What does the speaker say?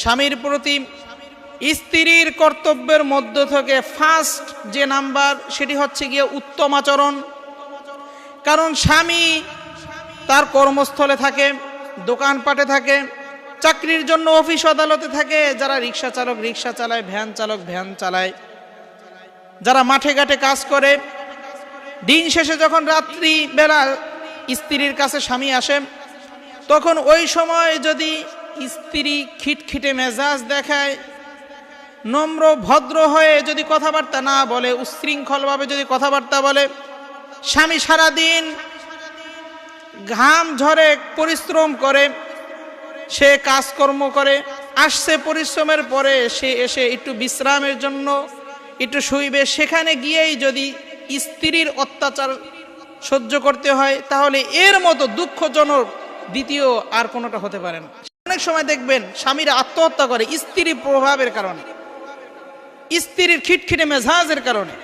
স্বামীর প্রতি স্ত্রীর কর্তব্যের মধ্য থেকে ফার্স্ট যে নাম্বার সেটি হচ্ছে গিয়ে উত্তম আচরণ। কারণ স্বামী তার কর্মস্থলে থাকে, দোকানপাটে থাকে, চাকরির জন্য অফিস আদালতে থাকে, যারা রিক্সা চালক রিক্সা চালায় ভ্যান চালক ভ্যান চালায়। যারা মাঠে ঘাটে কাজ করে, দিন শেষে যখন রাত্রি বেলা স্ত্রীর কাছে স্বামী আসে তখন ওই সময় যদি স্ত্রী খিটখিটে মেজাজ দেখায়, নম্র ভদ্র হয়ে যদি কথাবার্তা না বলে উচ্ছৃঙ্খলভাবে যদি কথাবার্তা বলে, স্বামী সারাদিন ঘাম ঝরে পরিশ্রম করে, সে কাজকর্ম করে, আসছে পরিশ্রমের পরে সে এসে একটু বিশ্রামের জন্য একটু শুইবে, সেখানে গিয়েই যদি স্ত্রীর অত্যাচার সহ্য করতে হয়, তাহলে এর মতো দুঃখজনক দ্বিতীয় আর কোনোটা হতে পারে না। অনেক সময় দেখবেন স্বামীরা আত্মহত্যা করে স্ত্রীর প্রভাবের কারণে। স্ত্রীর খিটখিটে মেজাজের কারণে।